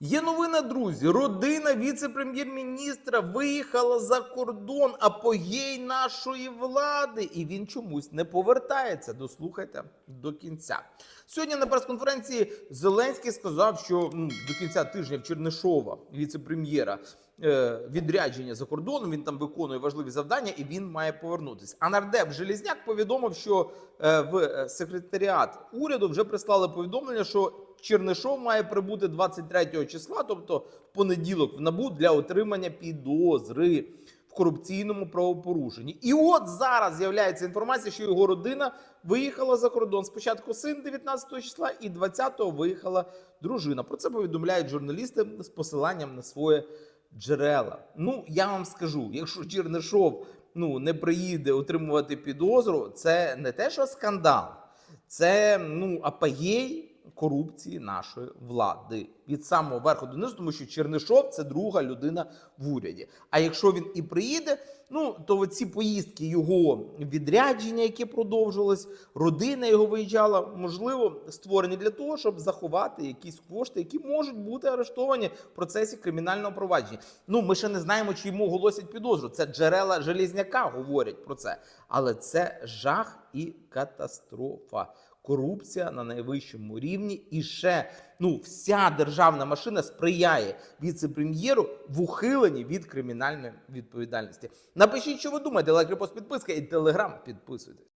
Є новина, друзі. Родина віце-прем'єр-міністра виїхала за кордон, апогей нашої влади, і він чомусь не повертається. Дослухайте до кінця. Сьогодні на прес-конференції Зеленський сказав, що ну, до кінця тижня в Чернишова, віце-прем'єра, відрядження за кордоном. Він там виконує важливі завдання і він має повернутися. А нардеп Желізняк повідомив, що е, в е, секретаріат уряду вже прислали повідомлення, що Чернишов має прибути 23 числа, тобто в понеділок в набу для отримання підозри в корупційному правопорушенні. І от зараз з'являється інформація, що його родина виїхала за кордон. Спочатку син 19 числа, і 20-го виїхала дружина. Про це повідомляють журналісти з посиланням на своє джерела. Ну я вам скажу, якщо Чернишов ну не приїде отримувати підозру, це не те, що скандал, це ну апогей корупції нашої влади від самого верху до низу, тому що Чернишов це друга людина в уряді. А якщо він і приїде, ну то ці поїздки його відрядження, які продовжились, родина його виїжджала, можливо, створені для того, щоб заховати якісь кошти, які можуть бути арештовані в процесі кримінального провадження. Ну ми ще не знаємо, чи йому оголосять підозру. Це джерела Желізняка говорять про це, але це жах і катастрофа. Корупція на найвищому рівні, і ще ну вся державна машина сприяє віце-прем'єру в ухиленні від кримінальної відповідальності. Напишіть, що ви думаєте, лайк, репост, підписка і телеграм підписуйтесь.